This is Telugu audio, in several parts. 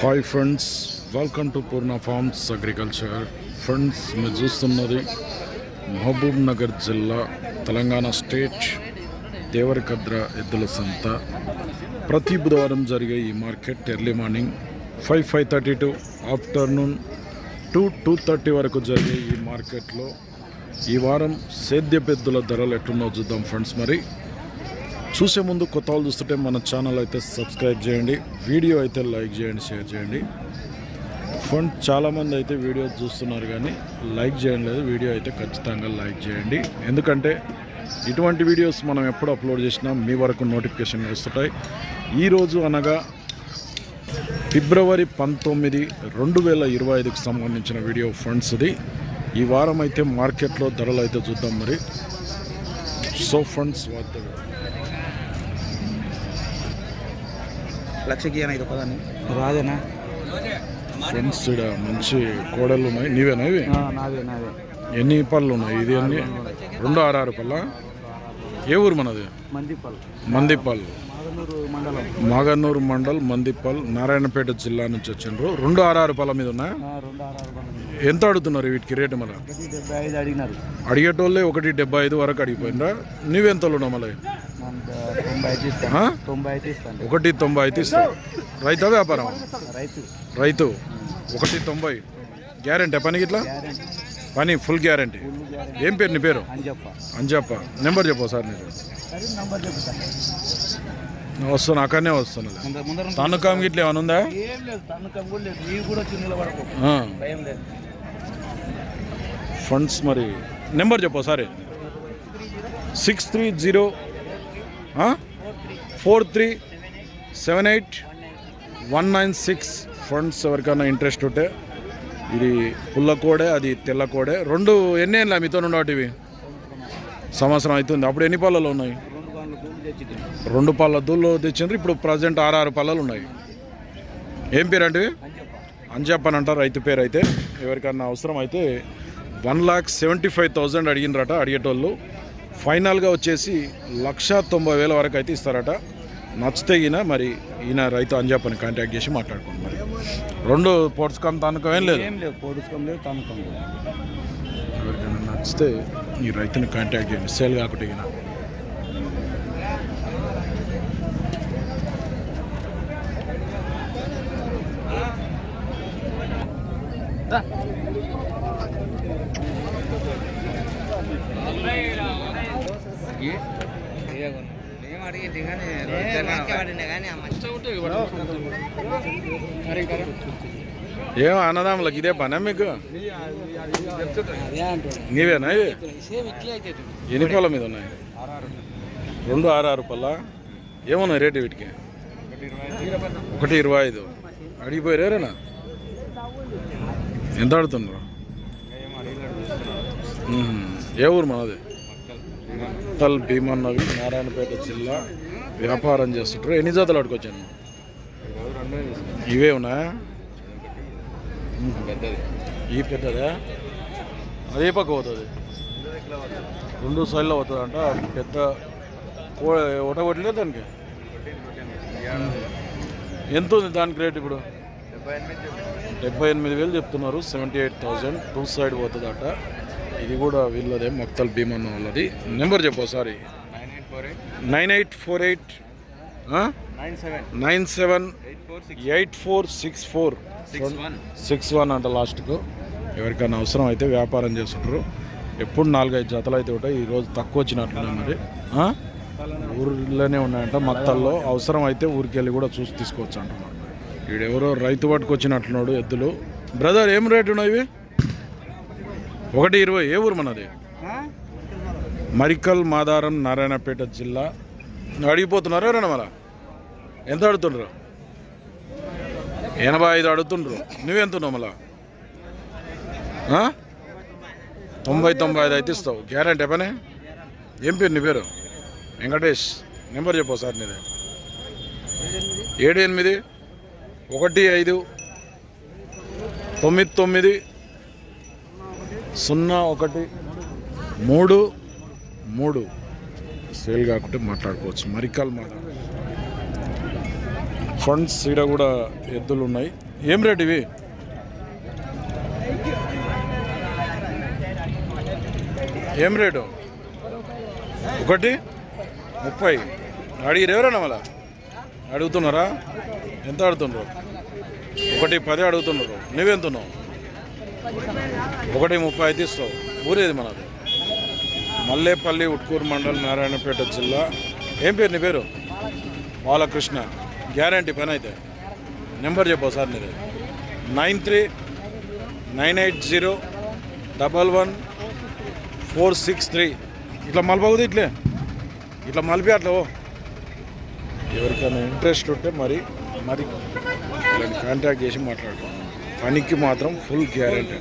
Hi friends welcome to Purna farms agriculture friends మీరు చూస్తున్నది మహబూబ్ నగర్ జిల్లా తెలంగాణ స్టేట్ దేవరకద్ర ఎద్దుల సంత. ప్రతి బుధవారం జరిగే ఈ market early morning five five thirty to afternoon two two thirty వరకు జరిగే ఈ మార్కెట్లో ఈ వారం సేద్య పెద్దుల ధరలు ఎట్లున్నో చూద్దాం ఫ్రెండ్స్ మరి. చూసే ముందు కొత్త వాళ్ళు చూస్తుంటే మన ఛానల్ అయితే సబ్స్క్రైబ్ చేయండి. వీడియో అయితే లైక్ చేయండి షేర్ చేయండి. ఫండ్ చాలామంది అయితే వీడియో చూస్తున్నారు కానీ లైక్ చేయండి లేదు. వీడియో అయితే ఖచ్చితంగా లైక్ చేయండి. ఎందుకంటే ఇటువంటి వీడియోస్ మనం ఎప్పుడు అప్లోడ్ చేసినా మీ వరకు నోటిఫికేషన్ వస్తుంటాయి. ఈరోజు అనగా ఫిబ్రవరి పంతొమ్మిది రెండు వేల ఇరవై ఐదుకు సంబంధించిన వీడియో ఫండ్స్ ఇది. ఈ వారం అయితే మార్కెట్లో ధరలు అయితే చూద్దాం మరి. సో ఫండ్స్ వార్త లక్షకి అని ఇది పదాన్ని రాదేనా? ఫ్రెండ్స్ ఇక్కడ మంచి కోడలు ఉన్నాయి నీవేనా ఇవి? నాదే నాదే. ఎన్ని పళ్ళు ఉన్నాయి? ఇది అన్ని రెండు ఆరు పళ్ళ? ఏ ఊరు మనది? మందిపల్. మందిపల్. మాగన్నూరు మండల్. మందిపల్ నారాయణపేట జిల్లా నుంచి వచ్చిండ్రు. రెండు ఆరు పళ్ళ మీద బండ్లు. ఎంత అడుగుతున్నారు వీటికి రేటు మళ్ళీ? అడిగేటోళ్ళే ఒకటి డెబ్బై ఐదు వరకు అడిగిపోయిందా నువ్వెంతలు ఉన్నావు మళ్ళీ? ఒకటి తొంభై అయితే ఇస్తావు రైతా వ్యాపారం? రైతు. ఒకటి తొంభై. గ్యారంటీ పనికి ఇట్లా? పని ఫుల్ గ్యారంటీ. ఏం పేరు నీ పేరు? చెప్ప నెంబర్ చెప్పు సార్ నీకు సరే నంబర్ చెప్తాను వస్తాను అక్కడనే వస్తాను ముందర ముందర తన్నుకాం గిట్ల ఏమైనా ఉందా? తనకం ఫండ్స్ మరి. నెంబర్ చెప్పు sorry. Six three zero four three seven eight one nine six funds ఎవరికైనా ఇంట్రెస్ట్ ఉంటే ఇది పుల్ల కోడే అది తెల్ల కోడే. రెండు ఎన్ని ఏళ్ళ మీతో ఉండేటివి సంవత్సరం అవుతుంది. అప్పుడు ఎన్ని పళ్ళలో ఉన్నాయి? రెండు పళ్ళ దూళ్ళు తెచ్చిండ్రు. ఇప్పుడు ప్రజెంట్ ఆరు ఆరు పళ్ళలు ఉన్నాయి. ఏం పేరు అంటే అని అంజప్ప అని అంటారు రైతు పేరు అయితే. ఎవరికన్నా అవసరం అయితే one lakh seventy five thousand అడిగినరట అడిగేటోళ్ళు. ఫైనల్గా వచ్చేసి లక్ష తొంభై వేల వరకు అయితే ఇస్తారట. నచ్చితే ఈయన మరి ఈయన రైతు అంజప్పని కాంటాక్ట్ చేసి మాట్లాడుకోండి మరి. రెండు పొడుచుకొని తనకం ఏం లేదు. ఏం లేదు తనకం లేదు. ఎవరికైనా నచ్చితే ఈ రైతుని కాంటాక్ట్ చేయండి. సేల్ కాకుండా ఈయన ఏం అన్నదాములకు ఇదే పనా మీకు నీవేనా ఇవి ఎన్ని పళ్ళ మీద ఉన్నాయి రెండు ఆరు ఆరు పళ్ళ ఏమున్నాయి రేటు వీటికి ఒకటి ఇరవై ఐదు అడిగిపోయారేనా ఎంత ఆడుతున్నారు మ్మ్. ఏ ఊరు మనది మత్తల్ భీమన్నవి నారాయణపేట జిల్లా వ్యాపారం చేస్తుంటారు. ఎన్ని జాతలు ఆడుకొచ్చాను ఇవే ఉన్నాయా? ఈ పెద్దదా? అదే పక్క పోతుంది. రెండు సైడ్లో పోతుంది అంట పెద్ద ఒకటి కొట్టలేదు దానికి? ఎంత ఉంది దానికి రేట్ ఇప్పుడు? డెబ్బై ఎనిమిది వేలు చెప్తున్నారు. Seventy eight thousand. To side పోతుంది అట ఇది కూడా వీళ్ళదే మొక్తల్ భీమన్న వాళ్ళది. నెంబర్ చెప్పు ఒకసారి. Nine eight four eight nine seven. Nine seven eight four six. Four six one. అంట లాస్ట్కు. ఎవరికైనా అవసరం అయితే వ్యాపారం చేస్తుంటారు ఎప్పుడు నాలుగైదు జతలు అయితే ఉంటాయి. ఈరోజు తక్కువ వచ్చినట్లున్నాయి మరి? ఊర్లోనే ఉన్నాయంట. మత్తల్లో అవసరం అయితే ఊరికి వెళ్ళి కూడా చూసి తీసుకోవచ్చు అంటున్నాడు వీడెవరో రైతు పట్టుకొచ్చినట్లున్నాడు ఎద్దులు. బ్రదర్ ఏం రేటు ఉన్నాయి ఇవి? ఒకటి ఇరవై ఏ ఊరు మనది? మరికల్ మాదారం నారాయణపేట జిల్లా. అడిగిపోతున్నారు ఎవరైనా మళ్ళా? ఎంత అడుగుతుండ్రు? ఎనభై ఐదు అడుగుతుండ్రు. నువ్వెంతున్నావు మళ్ళా? తొంభై తొంభై ఐదు అయితే ఇస్తావు. గ్యారంటీ పని? ఏం పేరు నీ పేరు? వెంకటేష్. నెంబర్ చెప్పు సార్ నీది. ఏడు ఎనిమిది ఒకటి ఐదు తొమ్మిది తొమ్మిది సున్నా ఒకటి మూడు మూడు. సేల్ కాకుంటే మాట్లాడుకోవచ్చు. మరికాల్ మాట ఫండ్స్ ఇక్కడ కూడా ఎద్దులు ఉన్నాయి. ఏం రేట్ ఇవి? ఏం రేటు? ఒకటి ముప్పై. అడిగిరు ఎవరన్నా మళ్ళా? అడుగుతున్నారా? ఎంత అడుగుతున్నారు ఒకటి పది అడుగుతున్నారు నువ్వెంతున్నావు? ఒకటి ముప్పై అయితే ఇస్తావు. ఊరేది మనది. మల్లేపల్లి ఉట్కూరు మండలం నారాయణపేట జిల్లా. ఏం పేరు నీ పేరు? బాలకృష్ణ. గ్యారంటీ పని అయితే. నెంబర్ చెప్పు సార్ నీది. Nine three nine eight zero double one four six three. ఇట్లా మలపవుది ఇట్లే? ఇట్లా మలిపి అట్లా ఓ ఎవరికైనా ఇంట్రెస్ట్ ఉంటే మరి మరి కాంటాక్ట్ చేసి మాట్లాడుతాం పనికి మాత్రం ఫుల్ గ్యారంటీ.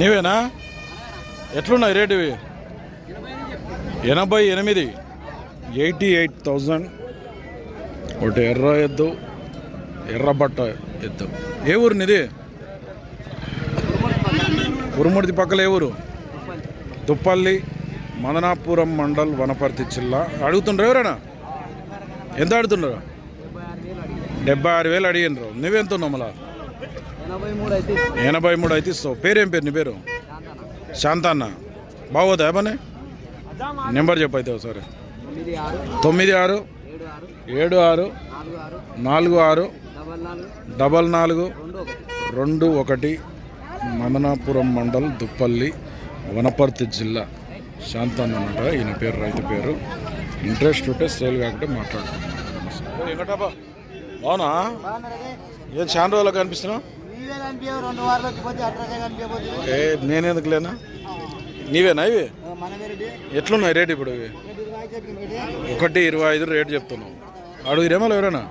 నీవేనా? ఎట్లున్నాయి రేటు ఇవి? ఎనభై ఎనిమిది. Eighty eight thousand. ఒకటి ఎర్ర ఎద్దు ఎర్రబట్ట ఎద్దు. ఏ ఊరినిది కురుమూర్తి పక్కల ఊరు. తుప్పల్లి మదనాపురం మండల్ వనపర్తి జిల్లా. అడుగుతుండ్రు ఎవరైనా? ఎంత అడుగుతుండ్రు? డెబ్బై ఆరు వేలు అడిగినరు నువ్వెంత ఉన్నావు మళ్ళా? ఎనభై మూడు అయితే ఇస్తావు. పేరేం పేరు నీ పేరు? శాంతన్న. బాగోదా పని నెంబర్ చెప్పు అయితే ఒకసారి. తొమ్మిది ఆరు ఏడు ఆరు నాలుగు ఆరు డబల్ నాలుగు రెండు ఒకటి. మదనాపురం మండల్ దుప్పల్లి వనపర్తి జిల్లా. శాంతన్ అన్నమాట ఈయన పేరు రైతు పేరు. ఇంట్రెస్ట్ ఉంటే సేల్ కాకుంటే మాట్లాడుతున్నాం వెంకటప్ప అవునా ఏం చాలా రోజులు కనిపిస్తున్నావు? ఏ నేనెందుకు లేనా? నీవేనా ఇవి? ఎట్లున్నాయి రేట్ ఇప్పుడు ఇవి? ఒకటి ఇరవై ఐదు రేట్ చెప్తున్నావు. అడుగురేమో ఎవరైనా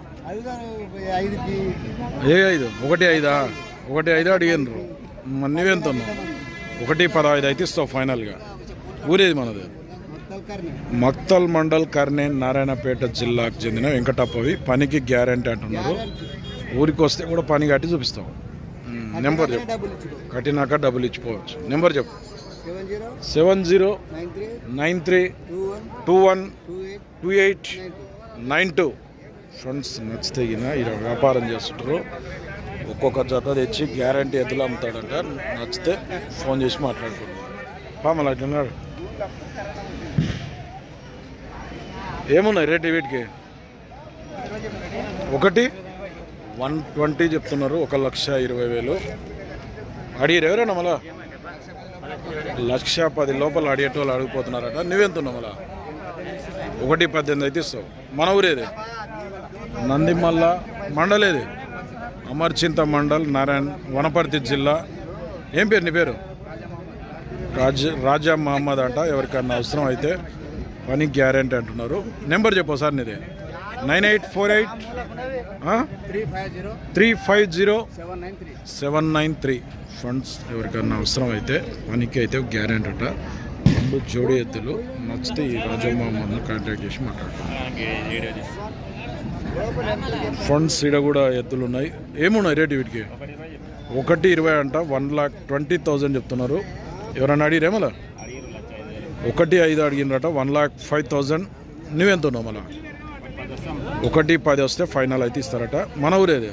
ఏ ఐదు? ఒకటి ఐదా? ఒకటి ఐదు? అడిగినరు మరి నువ్వెంత ఉన్నావు ఒకటి పదహైదు అయితే ఇస్తావు ఫైనల్గా. ఊరేది మనది? మక్తల్ మండల్ కర్నేన్ నారాయణపేట జిల్లాకు చెందిన వెంకటప్పవి పనికి గ్యారంటీ అంటున్నారు. ఊరికి వస్తే కూడా పని కట్టి చూపిస్తాం. నెంబర్ చెప్పు. కట్టినాక డబ్బులు ఇచ్చిపోవచ్చు. నెంబర్ చెప్పు. Seven zero nine three two one two eight nine two. Friends నచ్చితే గిన వ్యాపారం చేస్తుంటారు. ఒక్కొక్క జత తెచ్చి గ్యారంటీ ఎద్దులు అమ్ముతాడంట. నచ్చితే ఫోన్ చేసి మాట్లాడుకుంటాం పామలు అట్లున్నాడు ఏమున్నాయి రేట్ వీటికి? ఒకటి? వన్ ట్వంటీ చెప్తున్నారు. ఒక లక్ష ఇరవై వేలు. అడిగారు ఎవరైనా మళ్ళా? లక్ష పది లోపల అడిగేటోళ్ళు అడిగిపోతున్నారట. నువ్వెంతున్నావు మళ్ళా? ఒకటి పద్దెనిమిది అయితే ఇస్తావు. మన ఊరేది? నందిమల్ల మండలేది? అమర్చింత మండల్ నారాయణ్ వనపర్తి జిల్లా. ఏం పేరు నీ పేరు? రాజ రాజా మహమ్మద్ అంట ఎవరికన్నా అవసరం అయితే పని గ్యారెంటీ అంటున్నారు. నెంబర్ చెప్పు సార్ నీది. Nine eight four eight three five zero seven nine three. Funds ఎవరికన్నా అవసరం అయితే పనికి అయితే గ్యారెంటీ అట. రెండు జోడి ఎద్దులు నచ్చితే ఈ రాజా మహమ్మద్ని కాంటాక్ట్ చేసి మాట్లాడుతున్నాను ఫండ్స్ ఈడ కూడా ఎద్దులు ఉన్నాయి ఏమున్నాయి రేటు వీటికి? ఒకటి ఇరవై అంట వన్ లాక్ ట్వంటీ థౌజండ్ చెప్తున్నారు. ఎవరన్నా అడిగిరే మళ్ళా ఒకటి ఐదు అడిగినరట వన్ లాక్ ఫైవ్ థౌజండ్. నువ్వెంత ఉన్నావు మళ్ళా? ఒకటి పది వస్తే ఫైనల్ అయితే ఇస్తారట. మన ఊరేది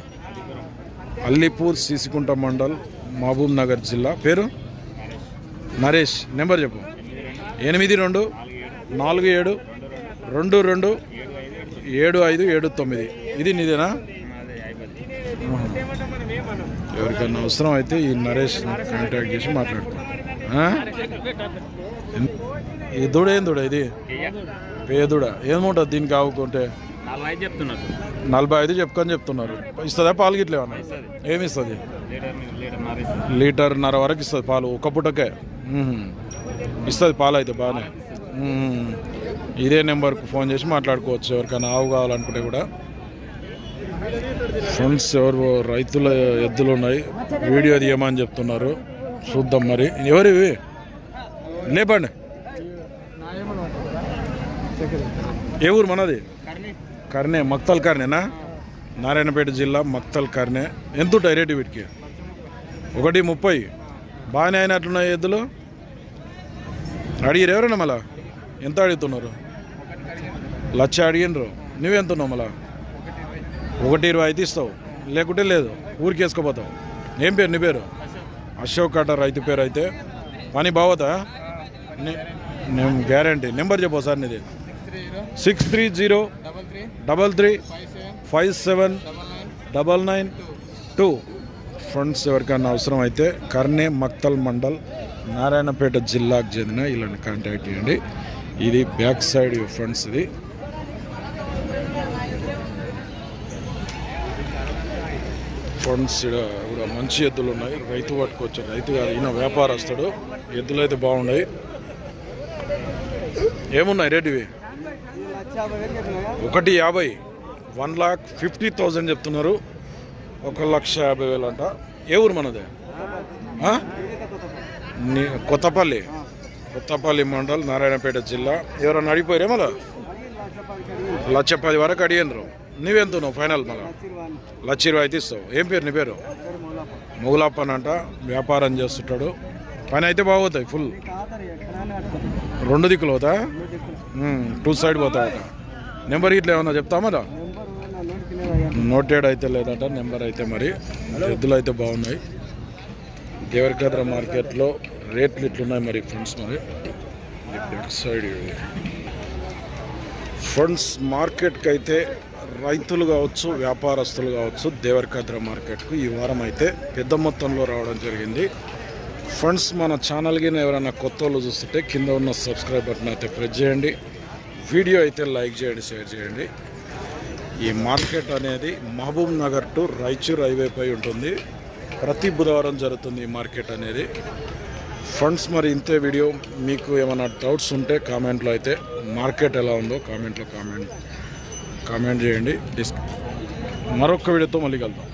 అల్లిపూర్ సీసికుంట మండల్ మహబూబ్ నగర్ జిల్లా. పేరు? నరేష్. నెంబర్ చెప్పు. ఎనిమిది రెండు నాలుగు ఏడు రెండు రెండు ఏడు ఐదు ఏడు తొమ్మిది. ఇది నీదేనా? ఎవరికైనా అవసరం అయితే ఈ నరేష్ కాంటాక్ట్ చేసి మాట్లాడతాం. ఈ దూడ ఏం దూడ ఇది? పేదూడ ఏముంటుంది దీనికి ఆవుకుంటే? నలభై ఐదు చెప్పుకొని చెప్తున్నారు. ఇస్తుందా పాలు గిట్లేమన్నా ఏమి ఇస్తుంది? లీటర్న్నర వరకు ఇస్తుంది పాలు. ఒక పుటకే. ఇస్తుంది పాలు అయితే బాగానే ఇదే నెంబర్కి ఫోన్ చేసి మాట్లాడుకోవచ్చు. ఎవరికైనా ఆవు కావాలనుకుంటే కూడా. ఫ్రెండ్స్ ఎవరు రైతుల ఎద్దులు ఉన్నాయి. వీడియో తీయమని చెప్తున్నారు. చూద్దాం మరి. ఎవరు ఇవి? లేపండి ఏ ఊరు మనది? కర్నే మక్తల్ కర్నేనా? నారాయణపేట జిల్లా మక్తల్ కర్నే. ఎంత డైరెక్ట్ రేటు వీటికి? ఒకటి ముప్పై. బాగానే అయినట్లున్నాయి ఎద్దులు? అడిగిరు ఎవరైనా మళ్ళా? ఎంత అడుగుతున్నారు? లచ్చ అడిగినరు నువ్వెంత ఉన్నావు మళ్ళా? ఒకటి ఇరవై ఐదు ఇస్తావు. లేకుంటే లేదు ఊరికి వేసుకోపోతావు. ఏం పేరు నీ పేరు? అశోక్ కాట రైతు పేరు అయితే. పని బావతా నేను గ్యారంటీ. నెంబర్ చెప్పు సార్ నీది. Six three zero double three five seven double nine two. Friends ఎవరికైనా అవసరం అయితే కర్నే మక్తల్ మండల్ నారాయణపేట జిల్లాకు చెందిన ఇలాంటి కాంటాక్ట్ చేయండి. ఇది బ్యాక్ సైడ్ ఫ్రెండ్స్ ఇది. ఫ్రెండ్స్ ఇక్కడ మంచి ఎద్దులు ఉన్నాయి. రైతు పట్టుకొచ్చారు రైతు కాదు ఈయన వ్యాపారస్తుడు. ఎద్దులు అయితే బాగున్నాయి. ఏమున్నాయి రేట్ ఇవి? ఒకటి యాభై. వన్ లాక్ ఫిఫ్టీ థౌజండ్ చెప్తున్నారు. ఒక లక్ష యాభై వేలు అంట. ఏ ఊరు మనది? కొత్తపల్లి. కొత్తపల్లి మండల్ నారాయణపేట జిల్లా. ఎవరన్నా అడిగిపోయారే మళ్ళా? లక్ష పది వరకు అడిగినరు నువ్వెంత ఉన్నావు ఫైనల్ మళ్ళీ? లక్ష ఇరవై అయితే ఇస్తావు. ఏం పేరు నీ పేరు? మొగులప్పన్ అంట వ్యాపారం చేస్తుంటాడు. పని అయితే బాగోతాయి ఫుల్ రెండు దిక్కులు అవుతా టూ సైడ్ పోతాయట నెంబర్ ఇట్లా ఏమన్నా చెప్తామరా నోటెడ్ అయితే లేదట నెంబర్ అయితే మరి. ఎద్దులు అయితే బాగున్నాయి. దేవరకద్ర మార్కెట్లో రేట్లు ఇట్లున్నాయి మరి ఫ్రెండ్స్ మరి. బ్యాక్ సైడ్ ఫ్రెండ్స్ మార్కెట్కి అయితే రైతులు కావచ్చు వ్యాపారస్తులు కావచ్చు దేవరకద్ర మార్కెట్కు ఈ వారం అయితే పెద్ద మొత్తంలో రావడం జరిగింది. ఫ్రెండ్స్ మన ఛానల్కి ఎవరైనా కొత్త వాళ్ళు చూస్తుంటే కింద ఉన్న సబ్స్క్రైబ్ బటన్ అయితే ప్రెస్ చేయండి. వీడియో అయితే లైక్ చేయండి షేర్ చేయండి. ఈ మార్కెట్ అనేది మహబూబ్ నగర్ టు రాయచూర్ హైవేపై ఉంటుంది. ప్రతి బుధవారం జరుగుతుంది ఈ మార్కెట్ అనేది. ఫ్రెండ్స్ మరి ఇంతే వీడియో. మీకు ఏమైనా డౌట్స్ ఉంటే కామెంట్లో అయితే మార్కెట్ ఎలా ఉందో కామెంట్లో కామెంట్ కామెంట్ చేయండి. డిస్క్ మరొక వీడియోతో మళ్ళీ కలుద్దాం.